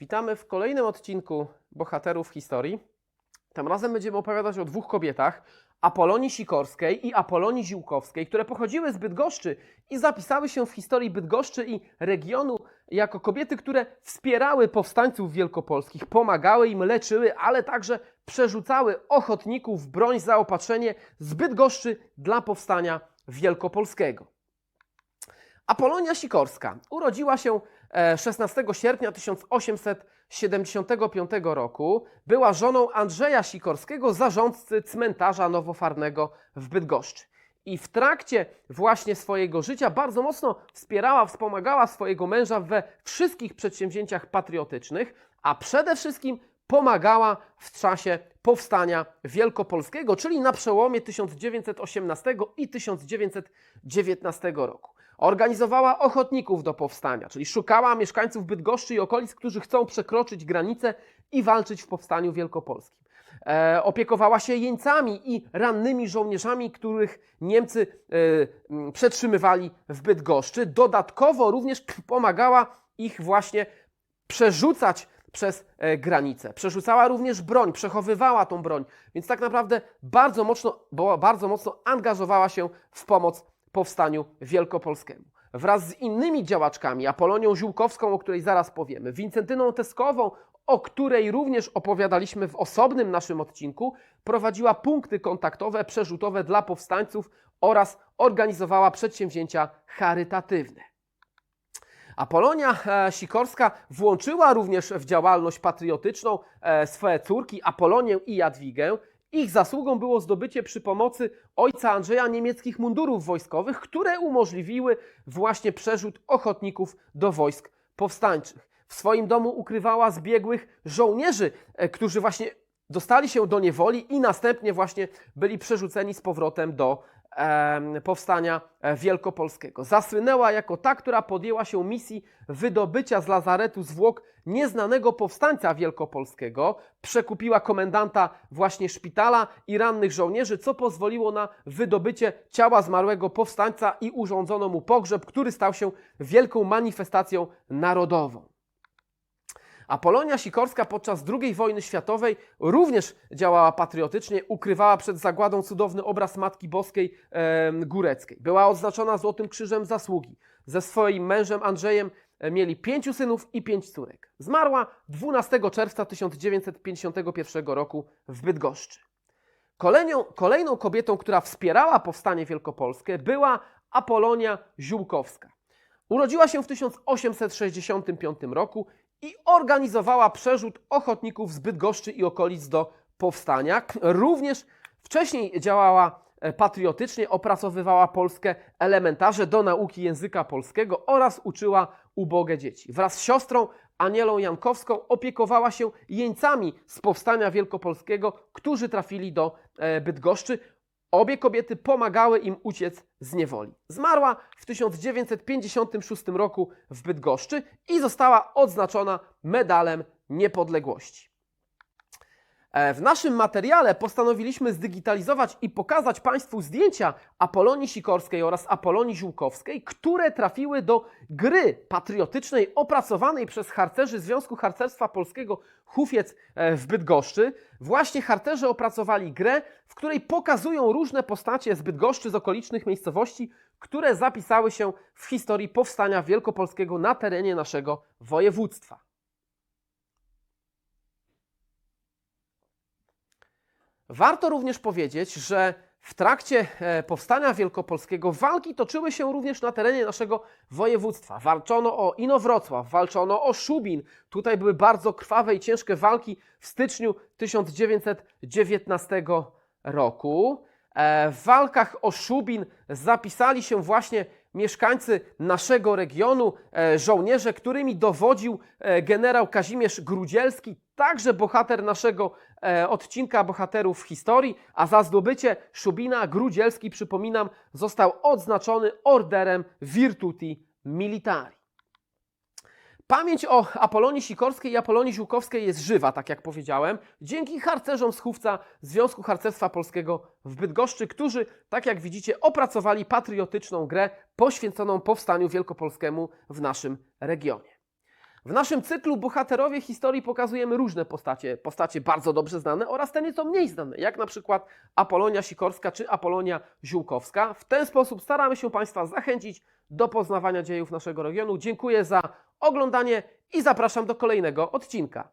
Witamy w kolejnym odcinku Bohaterów Historii. Tym razem będziemy opowiadać o dwóch kobietach, Apolonii Sikorskiej i Apolonii Ziłkowskiej, które pochodziły z Bydgoszczy i zapisały się w historii Bydgoszczy i regionu jako kobiety, które wspierały powstańców wielkopolskich, pomagały im, leczyły, ale także przerzucały ochotników, broń, zaopatrzenie z Bydgoszczy dla powstania wielkopolskiego. Apolonia Sikorska urodziła się e, 16 sierpnia 1875 roku. Była żoną Andrzeja Sikorskiego, zarządcy cmentarza nowofarnego w Bydgoszczy. I w trakcie właśnie swojego życia bardzo mocno wspierała, wspomagała swojego męża we wszystkich przedsięwzięciach patriotycznych, a przede wszystkim pomagała w czasie powstania wielkopolskiego, czyli na przełomie 1918 i 1919 roku. Organizowała ochotników do powstania, czyli szukała mieszkańców Bydgoszczy i okolic, którzy chcą przekroczyć granicę i walczyć w powstaniu wielkopolskim. E, opiekowała się jeńcami i rannymi żołnierzami, których Niemcy e, przetrzymywali w Bydgoszczy. Dodatkowo również pomagała ich właśnie przerzucać przez e, granicę. Przerzucała również broń, przechowywała tą broń, więc tak naprawdę bardzo mocno, bardzo mocno angażowała się w pomoc powstaniu wielkopolskiemu. Wraz z innymi działaczkami, Apolonią Ziółkowską, o której zaraz powiemy, Wincentyną Teskową, o której również opowiadaliśmy w osobnym naszym odcinku, prowadziła punkty kontaktowe, przerzutowe dla powstańców oraz organizowała przedsięwzięcia charytatywne. Apolonia e, Sikorska włączyła również w działalność patriotyczną e, swoje córki Apolonię i Jadwigę. Ich zasługą było zdobycie przy pomocy ojca Andrzeja niemieckich mundurów wojskowych, które umożliwiły właśnie przerzut ochotników do wojsk powstańczych. W swoim domu ukrywała zbiegłych żołnierzy, e, którzy właśnie dostali się do niewoli i następnie właśnie byli przerzuceni z powrotem do em, powstania e, wielkopolskiego. Zasłynęła jako ta, która podjęła się misji wydobycia z lazaretu zwłok nieznanego powstańca wielkopolskiego, przekupiła komendanta właśnie szpitala i rannych żołnierzy, co pozwoliło na wydobycie ciała zmarłego powstańca i urządzono mu pogrzeb, który stał się wielką manifestacją narodową. Apolonia Sikorska podczas II wojny światowej również działała patriotycznie, ukrywała przed zagładą cudowny obraz Matki Boskiej em, Góreckiej. Była odznaczona Złotym Krzyżem Zasługi. Ze swoim mężem Andrzejem e, mieli pięciu synów i pięć córek. Zmarła 12 czerwca 1951 roku w Bydgoszczy. Kolejną, kolejną kobietą, która wspierała powstanie wielkopolskie była Apolonia Ziółkowska. Urodziła się w 1865 roku i organizowała przerzut ochotników z Bydgoszczy i okolic do powstania. Również wcześniej działała e, patriotycznie, opracowywała polskie elementarze do nauki języka polskiego oraz uczyła ubogie dzieci. Wraz z siostrą Anielą Jankowską opiekowała się jeńcami z powstania wielkopolskiego, którzy trafili do e, Bydgoszczy. Obie kobiety pomagały im uciec z niewoli. Zmarła w 1956 roku w Bydgoszczy i została odznaczona medalem niepodległości. E, W naszym materiale postanowiliśmy zdigitalizować i pokazać Państwu zdjęcia Apolonii Sikorskiej oraz Apolonii Ziółkowskiej, które trafiły do gry patriotycznej opracowanej przez harcerzy Związku Harcerstwa Polskiego Hufiec e, w Bydgoszczy. Właśnie harcerze opracowali grę, w której pokazują różne postacie z Bydgoszczy, z okolicznych miejscowości, które zapisały się w historii powstania wielkopolskiego na terenie naszego województwa. Warto również powiedzieć, że w trakcie e, powstania wielkopolskiego walki toczyły się również na terenie naszego województwa. Walczono o Inowrocław, walczono o Szubin. Tutaj były bardzo krwawe i ciężkie walki w styczniu 1919 roku. E, W walkach o Szubin zapisali się właśnie mieszkańcy naszego regionu, e, żołnierze, którymi dowodził generał Kazimierz Grudzielski, także bohater naszego e, odcinka bohaterów historii, a za zdobycie Szubina Grudzielski, przypominam, został odznaczony orderem Virtuti Militari. Pamięć o Apolonii Sikorskiej i Apolonii Ziółkowskiej jest żywa, tak jak powiedziałem, dzięki harcerzom z Chówca Związku Harcerstwa Polskiego w Bydgoszczy, którzy, tak jak widzicie, opracowali patriotyczną grę poświęconą powstaniu wielkopolskiemu w naszym regionie. W naszym cyklu Bohaterowie historii pokazujemy różne postacie, postacie bardzo dobrze znane oraz te nieco mniej znane, jak na przykład Apolonia Sikorska czy Apolonia Ziółkowska. W ten sposób staramy się Państwa zachęcić do poznawania dziejów naszego regionu. Dziękuję za oglądanie i zapraszam do kolejnego odcinka.